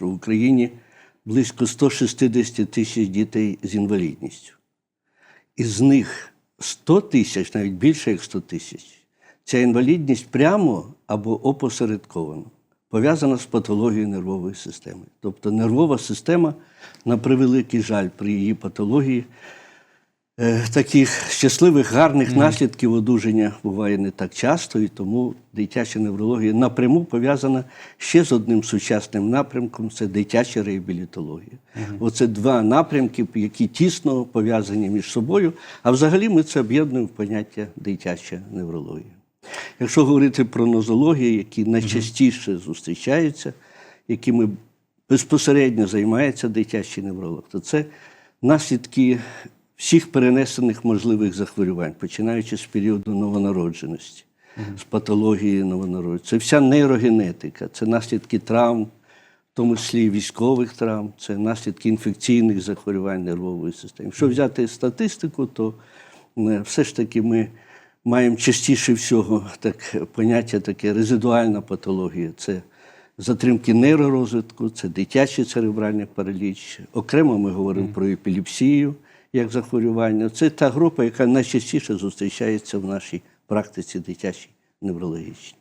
В Україні близько 160 тисяч дітей з інвалідністю. Із них 100 тисяч, навіть більше як 100 тисяч, ця інвалідність прямо або опосередковано пов'язана з патологією нервової системи. Тобто нервова система, на превеликий жаль, при її патології таких щасливих, гарних наслідків одужання буває не так часто, і тому дитяча неврологія напряму пов'язана ще з одним сучасним напрямком це дитяча реабілітологія. Оце два напрямки, які тісно пов'язані між собою. А взагалі ми це об'єднуємо в поняття дитяча неврологія. Якщо говорити про нозології, які найчастіше зустрічаються, якими безпосередньо займається дитячий невролог, то це наслідки всіх перенесених можливих захворювань, починаючи з періоду новонародженості, з патології новонародженості. Це вся нейрогенетика, це наслідки травм, в тому числі військових травм, це наслідки інфекційних захворювань нервової системи. Якщо взяти статистику, то е, все ж таки ми маємо частіше всього так, поняття таке резидуальна патологія. Це затримки нейророзвитку, це дитячий церебральний параліч. Окремо ми говоримо про епілепсію як захворювання. Це та група, яка найчастіше зустрічається в нашій практиці дитячій неврологічній.